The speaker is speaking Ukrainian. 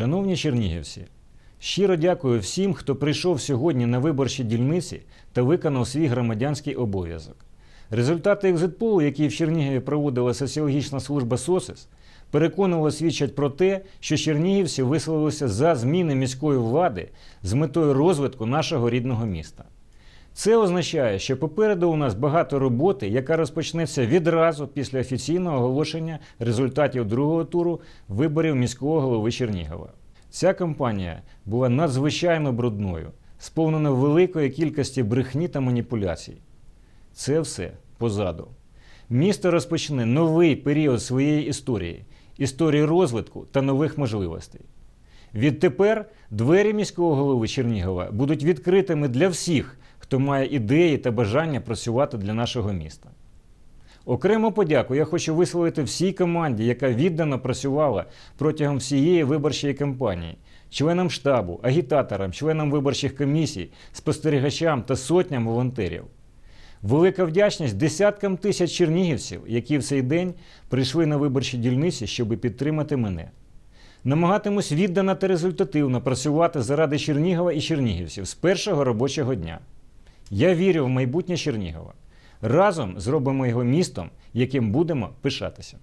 Шановні чернігівці, щиро дякую всім, хто прийшов сьогодні на виборчі дільниці та виконав свій громадянський обов'язок. Результати екзитполу, які в Чернігові проводила соціологічна служба СОСИС, переконливо свідчать про те, що чернігівці висловилися за зміни міської влади з метою розвитку нашого рідного міста. Це означає, що попереду у нас багато роботи, яка розпочнеться відразу після офіційного оголошення результатів другого туру виборів міського голови Чернігова. Ця кампанія була надзвичайно брудною, сповнена великої кількості брехні та маніпуляцій. Це все позаду. Місто розпочне новий період своєї історії, історії розвитку та нових можливостей. Відтепер двері міського голови Чернігова будуть відкритими для всіх, хто має ідеї та бажання працювати для нашого міста. Окрему подяку я хочу висловити всій команді, яка віддано працювала протягом всієї виборчої кампанії, членам штабу, агітаторам, членам виборчих комісій, спостерігачам та сотням волонтерів. Велика вдячність десяткам тисяч чернігівців, які в цей день прийшли на виборчі дільниці, щоб підтримати мене. Намагатимусь віддано та результативно працювати заради Чернігова і чернігівців з першого робочого дня. Я вірю в майбутнє Чернігова. Разом зробимо його містом, яким будемо пишатися.